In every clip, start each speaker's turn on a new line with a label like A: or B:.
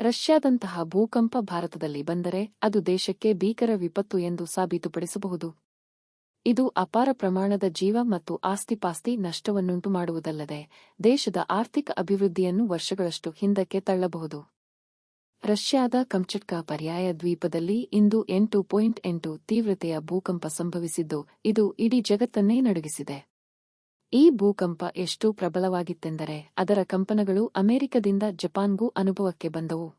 A: ರಷ್ಯಾದಂತಹ ಭೂಕಂಪ ಭಾರತದಲ್ಲಿ ಬಂದರೆ ಅದು ದೇಶಕ್ಕೆ ಭೀಕರ ವಿಪತ್ತು ಎಂದು ಸಾಬೀತುಪಡಿಸಬಹುದು. ಇದು ಅಪಾರ ಪ್ರಮಾಣದ ಜೀವ ಮತ್ತು ಆಸ್ತಿಪಾಸ್ತಿ ನಷ್ಟವನ್ನುಂಟು ಮಾಡುವುದಲ್ಲದೆ ದೇಶದ ಆರ್ಥಿಕ ಅಭಿವೃದ್ಧಿಯನ್ನು ವರ್ಷಗಳಷ್ಟು ಹಿಂದಕ್ಕೆ ತಳ್ಳಬಹುದು. ರಷ್ಯಾದ ಕಂಚಟ್ಕಾ ಪರ್ಯಾಯ ದ್ವೀಪದಲ್ಲಿ ಇಂದು ಎಂಟು ಪಾಯಿಂಟ್ ಎಂಟು ತೀವ್ರತೆಯ ಭೂಕಂಪ ಸಂಭವಿಸಿದ್ದು, ಇದು ಇಡೀ ಜಗತ್ತನ್ನೇ ನಡುಗಿಸಿದೆ. ಈ ಭೂಕಂಪ ಎಷ್ಟು ಪ್ರಬಲವಾಗಿತ್ತೆಂದರೆ ಅದರ ಕಂಪನಗಳು ಅಮೆರಿಕದಿಂದ ಜಪಾನ್ಗೂ ಅನುಭವಕ್ಕೆ ಬಂದವು.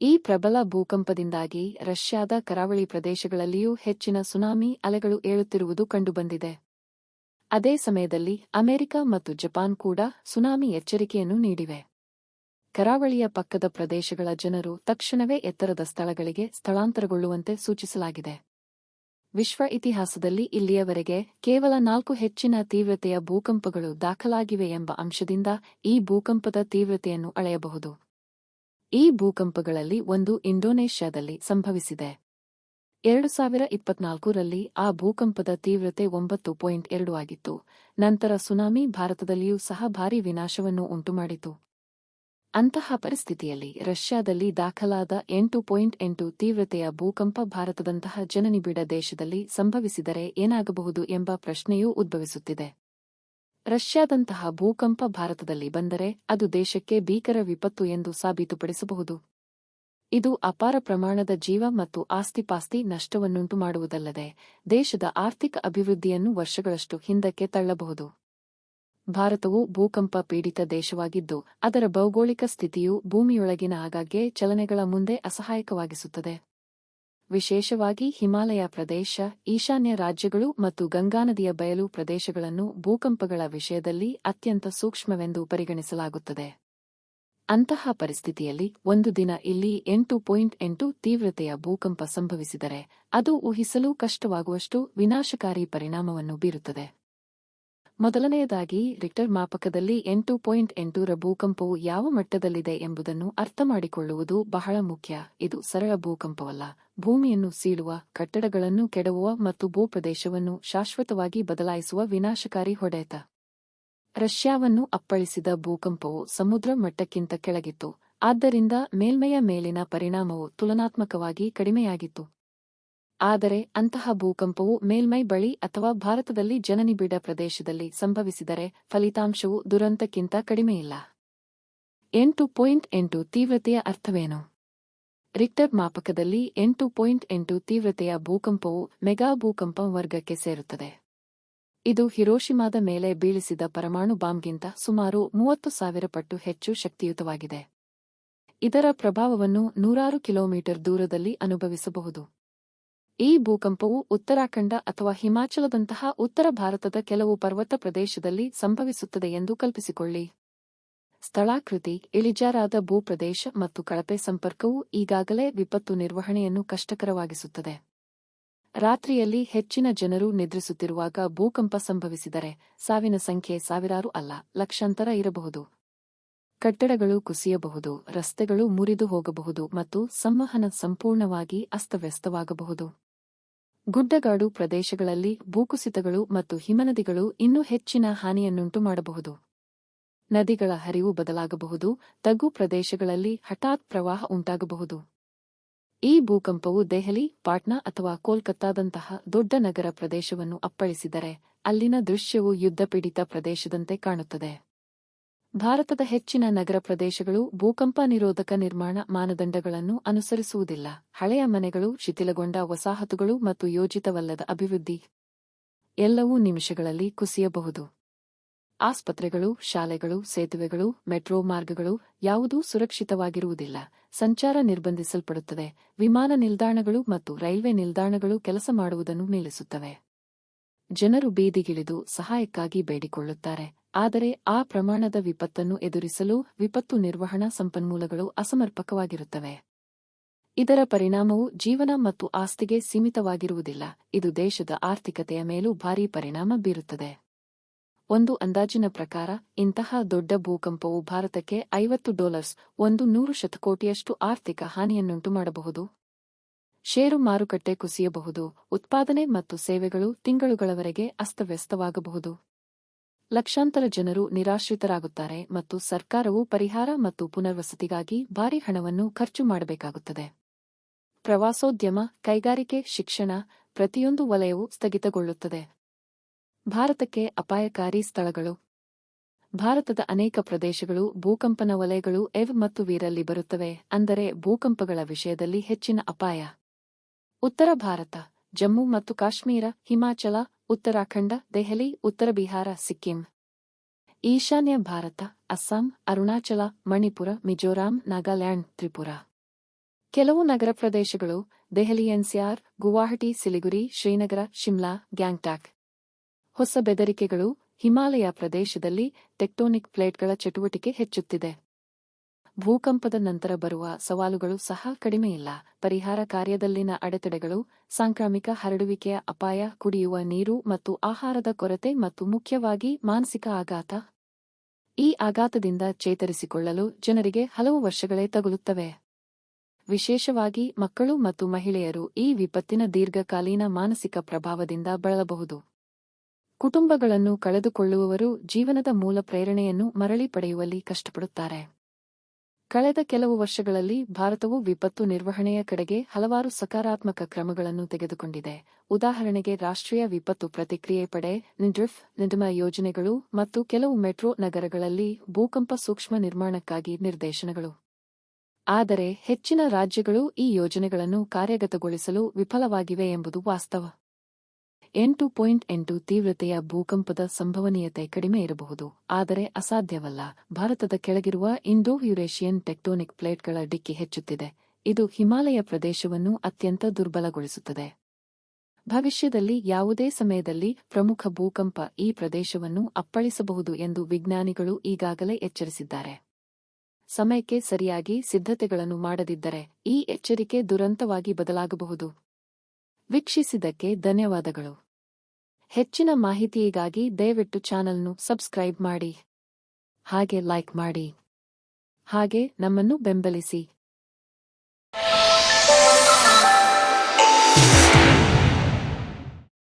A: ಈ ಪ್ರಬಲ ಭೂಕಂಪದಿಂದಾಗಿ ರಷ್ಯಾದ ಕರಾವಳಿ ಪ್ರದೇಶಗಳಲ್ಲಿಯೂ ಹೆಚ್ಚಿನ ಸುನಾಮಿ ಅಲೆಗಳು ಏಳುತ್ತಿರುವುದು ಕಂಡುಬಂದಿದೆ. ಅದೇ ಸಮಯದಲ್ಲಿ ಅಮೆರಿಕ ಮತ್ತು ಜಪಾನ್ ಕೂಡ ಸುನಾಮಿ ಎಚ್ಚರಿಕೆಯನ್ನು ನೀಡಿವೆ. ಕರಾವಳಿಯ ಪಕ್ಕದ ಪ್ರದೇಶಗಳ ಜನರು ತಕ್ಷಣವೇ ಎತ್ತರದ ಸ್ಥಳಗಳಿಗೆ ಸ್ಥಳಾಂತರಗೊಳ್ಳುವಂತೆ ಸೂಚಿಸಲಾಗಿದೆ. ವಿಶ್ವ ಇತಿಹಾಸದಲ್ಲಿ ಇಲ್ಲಿಯವರೆಗೆ ಕೇವಲ ನಾಲ್ಕು ಹೆಚ್ಚಿನ ತೀವ್ರತೆಯ ಭೂಕಂಪಗಳು ದಾಖಲಾಗಿವೆ ಎಂಬ ಅಂಶದಿಂದ ಈ ಭೂಕಂಪದ ತೀವ್ರತೆಯನ್ನು ಅಳೆಯಬಹುದು. ಈ ಭೂಕಂಪಗಳಲ್ಲಿ ಒಂದು ಇಂಡೋನೇಷ್ಯಾದಲ್ಲಿ ಸಂಭವಿಸಿದೆ. ಎರಡು ಸಾವಿರ ಇಪ್ಪತ್ನಾಲ್ಕರಲ್ಲಿ ಆ ಭೂಕಂಪದ ತೀವ್ರತೆ ಒಂಬತ್ತು ಪಾಯಿಂಟ್ ಎರಡು ಆಗಿತ್ತು. ನಂತರ ಸುನಾಮಿ ಭಾರತದಲ್ಲಿಯೂ ಸಹ ಭಾರೀ ವಿನಾಶವನ್ನು ಉಂಟುಮಾಡಿತು. ಅಂತಹ ಪರಿಸ್ಥಿತಿಯಲ್ಲಿ ರಷ್ಯಾದಲ್ಲಿ ದಾಖಲಾದ ಎಂಟು ಪಾಯಿಂಟ್ ಎಂಟು ತೀವ್ರತೆಯ ಭೂಕಂಪ ಭಾರತದಂತಹ ಜನನಿಬಿಡ ದೇಶದಲ್ಲಿ ಸಂಭವಿಸಿದರೆ ಏನಾಗಬಹುದು ಎಂಬ ಪ್ರಶ್ನೆಯೂ ಉದ್ಭವಿಸುತ್ತಿದೆ. ರಷ್ಯಾದಂತಹ ಭೂಕಂಪ ಭಾರತದಲ್ಲಿ ಬಂದರೆ ಅದು ದೇಶಕ್ಕೆ ಭೀಕರ ವಿಪತ್ತು ಎಂದು ಸಾಬೀತುಪಡಿಸಬಹುದು. ಇದು ಅಪಾರ ಪ್ರಮಾಣದ ಜೀವ ಮತ್ತು ಆಸ್ತಿಪಾಸ್ತಿ ನಷ್ಟವನ್ನುಂಟು ಮಾಡುವುದಲ್ಲದೆ ದೇಶದ ಆರ್ಥಿಕ ಅಭಿವೃದ್ಧಿಯನ್ನು ವರ್ಷಗಳಷ್ಟು ಹಿಂದಕ್ಕೆ ತಳ್ಳಬಹುದು. ಭಾರತವು ಭೂಕಂಪ ಪೀಡಿತ ದೇಶವಾಗಿದ್ದು, ಅದರ ಭೌಗೋಳಿಕ ಸ್ಥಿತಿಯು ಭೂಮಿಯೊಳಗಿನ ಆಗಾಗ್ಗೆ ಚಲನೆಗಳ ಮುಂದೆ ಅಸಹಾಯಕವಾಗಿಸುತ್ತದೆ. ವಿಶೇಷವಾಗಿ ಹಿಮಾಲಯ ಪ್ರದೇಶ, ಈಶಾನ್ಯ ರಾಜ್ಯಗಳು ಮತ್ತು ಗಂಗಾನದಿಯ ಬಯಲು ಪ್ರದೇಶಗಳನ್ನು ಭೂಕಂಪಗಳ ವಿಷಯದಲ್ಲಿ ಅತ್ಯಂತ ಸೂಕ್ಷ್ಮವೆಂದು ಪರಿಗಣಿಸಲಾಗುತ್ತದೆ. ಅಂತಹ ಪರಿಸ್ಥಿತಿಯಲ್ಲಿ ಒಂದು ದಿನ ಇಲ್ಲಿ ಎಂಟು ಪಾಯಿಂಟ್ ಎಂಟು ತೀವ್ರತೆಯ ಭೂಕಂಪ ಸಂಭವಿಸಿದರೆ, ಅದು ಊಹಿಸಲು ಕಷ್ಟವಾಗುವಷ್ಟು ವಿನಾಶಕಾರಿ ಪರಿಣಾಮವನ್ನು ಬೀರುತ್ತದೆ. ಮೊದಲನೆಯದಾಗಿ ರಿಕ್ಟರ್ ಮಾಪಕದಲ್ಲಿ ಎಂಟು ಪಾಯಿಂಟ್ ಎಂಟೂರ ಭೂಕಂಪವು ಯಾವ ಮಟ್ಟದಲ್ಲಿದೆ ಎಂಬುದನ್ನು ಅರ್ಥಮಾಡಿಕೊಳ್ಳುವುದು ಬಹಳ ಮುಖ್ಯ. ಇದು ಸರಳ ಭೂಕಂಪವಲ್ಲ. ಭೂಮಿಯನ್ನು ಸೀಳುವ, ಕಟ್ಟಡಗಳನ್ನು ಕೆಡವುವ ಮತ್ತು ಭೂಪ್ರದೇಶವನ್ನು ಶಾಶ್ವತವಾಗಿ ಬದಲಾಯಿಸುವ ವಿನಾಶಕಾರಿ ಹೊಡೆತ. ರಷ್ಯಾವನ್ನು ಅಪ್ಪಳಿಸಿದ ಭೂಕಂಪವು ಸಮುದ್ರ ಮಟ್ಟಕ್ಕಿಂತ ಕೆಳಗಿತ್ತು. ಆದ್ದರಿಂದ ಮೇಲ್ಮೆಯ ಮೇಲಿನ ಪರಿಣಾಮವು ತುಲನಾತ್ಮಕವಾಗಿ ಕಡಿಮೆಯಾಗಿತ್ತು. ಆದರೆ ಅಂತಹ ಭೂಕಂಪವು ಮೇಲ್ಮೈ ಬಳಿ ಅಥವಾ ಭಾರತದಲ್ಲಿ ಜನನಿಬಿಡ ಪ್ರದೇಶದಲ್ಲಿ ಸಂಭವಿಸಿದರೆ ಫಲಿತಾಂಶವು ದುರಂತಕ್ಕಿಂತ ಕಡಿಮೆಯಿಲ್ಲ. ಎಂಟು ಪಾಯಿಂಟ್ ಎಂಟು ತೀವ್ರತೆಯ ಅರ್ಥವೇನು? ರಿಕ್ಟರ್ ಮಾಪಕದಲ್ಲಿ ಎಂಟು ಪಾಯಿಂಟ್ ಎಂಟು ತೀವ್ರತೆಯ ಭೂಕಂಪವು ಮೆಗಾ ಭೂಕಂಪ ವರ್ಗಕ್ಕೆ ಸೇರುತ್ತದೆ. ಇದು ಹಿರೋಶಿಮಾದ ಮೇಲೆ ಬೀಳಿಸಿದ ಪರಮಾಣು ಬಾಂಬ್ಗಿಂತ ಸುಮಾರು ಮೂವತ್ತು ಸಾವಿರ ಪಟ್ಟು ಹೆಚ್ಚು ಶಕ್ತಿಯುತವಾಗಿದೆ. ಇದರ ಪ್ರಭಾವವನ್ನು ನೂರಾರು ಕಿಲೋಮೀಟರ್ ದೂರದಲ್ಲಿ ಅನುಭವಿಸಬಹುದು. ಈ ಭೂಕಂಪವು ಉತ್ತರಾಖಂಡ ಅಥವಾ ಹಿಮಾಚಲದಂತಹ ಉತ್ತರ ಭಾರತದ ಕೆಲವು ಪರ್ವತ ಪ್ರದೇಶದಲ್ಲಿ ಸಂಭವಿಸುತ್ತದೆ ಎಂದು ಕಲ್ಪಿಸಿಕೊಳ್ಳಿ. ಸ್ಥಳಾಕೃತಿ, ಇಳಿಜಾರಾದ ಭೂಪ್ರದೇಶ ಮತ್ತು ಕಳಪೆ ಸಂಪರ್ಕವು ಈಗಾಗಲೇ ವಿಪತ್ತು ನಿರ್ವಹಣೆಯನ್ನು ಕಷ್ಟಕರವಾಗಿಸುತ್ತದೆ. ರಾತ್ರಿಯಲ್ಲಿ ಹೆಚ್ಚಿನ ಜನರು ನಿದ್ರಿಸುತ್ತಿರುವಾಗ ಭೂಕಂಪ ಸಂಭವಿಸಿದರೆ ಸಾವಿನ ಸಂಖ್ಯೆ ಸಾವಿರಾರು ಅಲ್ಲ, ಲಕ್ಷಾಂತರ ಇರಬಹುದು. ಕಟ್ಟಡಗಳು ಕುಸಿಯಬಹುದು, ರಸ್ತೆಗಳು ಮುರಿದು ಹೋಗಬಹುದು ಮತ್ತು ಸಂವಹನ ಸಂಪೂರ್ಣವಾಗಿ ಅಸ್ತವ್ಯಸ್ತವಾಗಬಹುದು. ಗುಡ್ಡಗಾಡು ಪ್ರದೇಶಗಳಲ್ಲಿ ಭೂಕುಸಿತಗಳು ಮತ್ತು ಹಿಮನದಿಗಳು ಇನ್ನೂ ಹೆಚ್ಚಿನ ಹಾನಿಯನ್ನುಂಟು ಮಾಡಬಹುದು ನದಿಗಳ ಹರಿವು ಬದಲಾಗಬಹುದು, ತಗ್ಗು ಪ್ರದೇಶಗಳಲ್ಲಿ ಹಠಾತ್ ಪ್ರವಾಹ ಉಂಟಾಗಬಹುದು. ಈ ಭೂಕಂಪವು ದೆಹಲಿ, ಪಾಟ್ನಾ ಅಥವಾ ಕೋಲ್ಕತ್ತಾದಂತಹ ದೊಡ್ಡ ನಗರ ಪ್ರದೇಶವನ್ನು ಅಪ್ಪಳಿಸಿದರೆ, ಅಲ್ಲಿನ ದೃಶ್ಯವು ಯುದ್ಧಪೀಡಿತ ಪ್ರದೇಶದಂತೆ ಕಾಣುತ್ತದೆ. ಭಾರತದ ಹೆಚ್ಚಿನ ನಗರ ಪ್ರದೇಶಗಳು ಭೂಕಂಪ ನಿರೋಧಕ ನಿರ್ಮಾಣ ಮಾನದಂಡಗಳನ್ನು ಅನುಸರಿಸುವುದಿಲ್ಲ. ಹಳೆಯ ಮನೆಗಳು, ಶಿಥಿಲಗೊಂಡ ವಸಾಹತುಗಳು ಮತ್ತು ಯೋಜಿತವಲ್ಲದ ಅಭಿವೃದ್ಧಿ ಎಲ್ಲವೂ ನಿಮಿಷಗಳಲ್ಲಿ ಕುಸಿಯಬಹುದು. ಆಸ್ಪತ್ರೆಗಳು, ಶಾಲೆಗಳು, ಸೇತುವೆಗಳು, ಮೆಟ್ರೋ ಮಾರ್ಗಗಳು ಯಾವುದೂ ಸುರಕ್ಷಿತವಾಗಿರುವುದಿಲ್ಲ. ಸಂಚಾರ ನಿರ್ಬಂಧಿಸಲ್ಪಡುತ್ತದೆ ವಿಮಾನ ನಿಲ್ದಾಣಗಳು ಮತ್ತು ರೈಲ್ವೆ ನಿಲ್ದಾಣಗಳು ಕೆಲಸ ಮಾಡುವುದನ್ನು ನಿಲ್ಲಿಸುತ್ತವೆ. ಜನರು ಬೀದಿಗಿಳಿದು ಸಹಾಯಕ್ಕಾಗಿ ಬೇಡಿಕೊಳ್ಳುತ್ತಾರೆ. ಆದರೆ ಆ ಪ್ರಮಾಣದ ವಿಪತ್ತನ್ನು ಎದುರಿಸಲು ವಿಪತ್ತು ನಿರ್ವಹಣಾ ಸಂಪನ್ಮೂಲಗಳು ಅಸಮರ್ಪಕವಾಗಿರುತ್ತವೆ. ಇದರ ಪರಿಣಾಮವು ಜೀವನ ಮತ್ತು ಆಸ್ತಿಗೆ ಸೀಮಿತವಾಗಿರುವುದಿಲ್ಲ. ಇದು ದೇಶದ ಆರ್ಥಿಕತೆಯ ಮೇಲೂ ಭಾರೀ ಪರಿಣಾಮ ಬೀರುತ್ತದೆ. ಒಂದು ಅಂದಾಜಿನ ಪ್ರಕಾರ, ಇಂತಹ ದೊಡ್ಡ ಭೂಕಂಪವು ಭಾರತಕ್ಕೆ ಐವತ್ತು ಡಾಲರ್ಸ್, ಒಂದು ನೂರು ಶತಕೋಟಿಯಷ್ಟು ಆರ್ಥಿಕ ಹಾನಿಯನ್ನುಂಟು ಮಾಡಬಹುದು ಷೇರು ಮಾರುಕಟ್ಟೆ ಕುಸಿಯಬಹುದು, ಉತ್ಪಾದನೆ ಮತ್ತು ಸೇವೆಗಳು ತಿಂಗಳುಗಳವರೆಗೆ ಅಸ್ತವ್ಯಸ್ತವಾಗಬಹುದು. ಲಕ್ಷಾಂತರ ಜನರು ನಿರಾಶ್ರಿತರಾಗುತ್ತಾರೆ ಮತ್ತು ಸರ್ಕಾರವು ಪರಿಹಾರ ಮತ್ತು ಪುನರ್ವಸತಿಗಾಗಿ ಭಾರಿ ಹಣವನ್ನು ಖರ್ಚು ಮಾಡಬೇಕಾಗುತ್ತದೆ. ಪ್ರವಾಸೋದ್ಯಮ, ಕೈಗಾರಿಕೆ, ಶಿಕ್ಷಣ ಪ್ರತಿಯೊಂದು ವಲಯವೂ ಸ್ಥಗಿತಗೊಳ್ಳುತ್ತದೆ. ಭಾರತಕ್ಕೆ ಅಪಾಯಕಾರಿ ಸ್ಥಳಗಳು. ಭಾರತದ ಅನೇಕ ಪ್ರದೇಶಗಳು ಭೂಕಂಪನ ವಲಯಗಳು ಎವ್ ಮತ್ತು ವೀರಲ್ಲಿ ಬರುತ್ತವೆ ಅಂದರೆ ಭೂಕಂಪಗಳ ವಿಷಯದಲ್ಲಿ ಹೆಚ್ಚಿನ ಅಪಾಯ. ಉತ್ತರ ಭಾರತ, ಜಮ್ಮು ಮತ್ತು ಕಾಶ್ಮೀರ, ಹಿಮಾಚಲ, ಉತ್ತರಾಖಂಡ, ದೆಹಲಿ, ಉತ್ತರ ಬಿಹಾರ, ಸಿಕ್ಕಿಂ. ಈಶಾನ್ಯ ಭಾರತ, ಅಸ್ಸಾಂ, ಅರುಣಾಚಲ, ಮಣಿಪುರ, ಮಿಜೋರಾಂ, ನಾಗಾಲ್ಯಾಂಡ್, ತ್ರಿಪುರ. ಕೆಲವು ನಗರ ಪ್ರದೇಶಗಳು ದೆಹಲಿ ಎನ್ಸಿಆರ್, ಗುವಾಹಟಿ, ಸಿಲಿಗುರಿ, ಶ್ರೀನಗರ, ಶಿಮ್ಲಾ, ಗ್ಯಾಂಗ್ಟಾಕ್. ಹೊಸ ಬೆದರಿಕೆಗಳು ಹಿಮಾಲಯ ಪ್ರದೇಶದಲ್ಲಿ ಟೆಕ್ಟೋನಿಕ್ ಪ್ಲೇಟ್ಗಳ ಚಟುವಟಿಕೆ ಹೆಚ್ಚುತ್ತಿದೆ. ಭೂಕಂಪದ ನಂತರ ಬರುವ ಸವಾಲುಗಳು ಸಹ ಕಡಿಮೆಯಿಲ್ಲ ಪರಿಹಾರ ಕಾರ್ಯದಲ್ಲಿನ ಅಡೆತಡೆಗಳು, ಸಾಂಕ್ರಾಮಿಕ ಹರಡುವಿಕೆಯ ಅಪಾಯ, ಕುಡಿಯುವ ನೀರು ಮತ್ತು ಆಹಾರದ ಕೊರತೆ ಮತ್ತು ಮುಖ್ಯವಾಗಿ ಮಾನಸಿಕ ಆಘಾತ. ಈ ಆಘಾತದಿಂದ ಚೇತರಿಸಿಕೊಳ್ಳಲು ಜನರಿಗೆ ಹಲವು ವರ್ಷಗಳೇ ತಗುಲುತ್ತವೆ. ವಿಶೇಷವಾಗಿ ಮಕ್ಕಳು ಮತ್ತು ಮಹಿಳೆಯರು ಈ ವಿಪತ್ತಿನ ದೀರ್ಘಕಾಲೀನ ಮಾನಸಿಕ ಪ್ರಭಾವದಿಂದ ಬಳಲಬಹುದು. ಕುಟುಂಬಗಳನ್ನು ಕಳೆದುಕೊಳ್ಳುವವರು ಜೀವನದ ಮೂಲ ಪ್ರೇರಣೆಯನ್ನು ಮರಳಿ ಪಡೆಯುವಲ್ಲಿ ಕಷ್ಟಪಡುತ್ತಾರೆ. ಕಳೆದ ಕೆಲವು ವರ್ಷಗಳಲ್ಲಿ ಭಾರತವು ವಿಪತ್ತು ನಿರ್ವಹಣೆಯ ಕಡೆಗೆ ಹಲವಾರು ಸಕಾರಾತ್ಮಕ ಕ್ರಮಗಳನ್ನು ತೆಗೆದುಕೊಂಡಿದೆ. ಉದಾಹರಣೆಗೆ ರಾಷ್ಟ್ರೀಯ ವಿಪತ್ತು ಪ್ರತಿಕ್ರಿಯೆ ಪಡೆ, ನಿಡ್ರಿಫ್, ನಿಡಮ ಯೋಜನೆಗಳು ಮತ್ತು ಕೆಲವು ಮೆಟ್ರೋ ನಗರಗಳಲ್ಲಿ ಭೂಕಂಪ ಸೂಕ್ಷ್ಮ ನಿರ್ಮಾಣಕ್ಕಾಗಿ ನಿರ್ದೇಶನಗಳು. ಆದರೆ ಹೆಚ್ಚಿನ ರಾಜ್ಯಗಳು ಈ ಯೋಜನೆಗಳನ್ನು ಕಾರ್ಯಗತಗೊಳಿಸಲು ವಿಫಲವಾಗಿವೆ ಎಂಬುದು ವಾಸ್ತವ. ಎಂಟು ಪಾಯಿಂಟ್ ಎಂಟು ತೀವ್ರತೆಯ ಭೂಕಂಪದ ಸಂಭವನೀಯತೆ ಕಡಿಮೆ ಇರಬಹುದು. ಆದರೆ ಅಸಾಧ್ಯವಲ್ಲ. ಭಾರತದ ಕೆಳಗಿರುವ ಇಂಡೋ ಯುರೇಷಿಯನ್ ಟೆಕ್ಟೋನಿಕ್ ಪ್ಲೇಟ್ಗಳ ಡಿಕ್ಕಿ ಹೆಚ್ಚುತ್ತಿದೆ. ಇದು ಹಿಮಾಲಯ ಪ್ರದೇಶವನ್ನು ಅತ್ಯಂತ ದುರ್ಬಲಗೊಳಿಸುತ್ತದೆ. ಭವಿಷ್ಯದಲ್ಲಿ ಯಾವುದೇ ಸಮಯದಲ್ಲಿ ಪ್ರಮುಖ ಭೂಕಂಪ ಈ ಪ್ರದೇಶವನ್ನು ಅಪ್ಪಳಿಸಬಹುದು ಎಂದು ವಿಜ್ಞಾನಿಗಳು ಈಗಾಗಲೇ ಎಚ್ಚರಿಸಿದ್ದಾರೆ. ಸಮಯಕ್ಕೆ ಸರಿಯಾಗಿ ಸಿದ್ಧತೆಗಳನ್ನು ಮಾಡದಿದ್ದರೆ ಈ ಎಚ್ಚರಿಕೆ ದುರಂತವಾಗಿ ಬದಲಾಗಬಹುದು. ವೀಕ್ಷಿಸಿದ್ದಕ್ಕೆ ಧನ್ಯವಾದಗಳು. ಹೆಚ್ಚಿನ ಮಾಹಿತಿಗಾಗಿ ದಯವಿಟ್ಟು ಚಾನಲ್ನು ಸಬ್ಸ್ಕ್ರೈಬ್ ಮಾಡಿ. ಹಾಗೆ ಲೈಕ್ ಮಾಡಿ. ಹಾಗೆ ನಮ್ಮನ್ನು ಬೆಂಬಲಿಸಿ.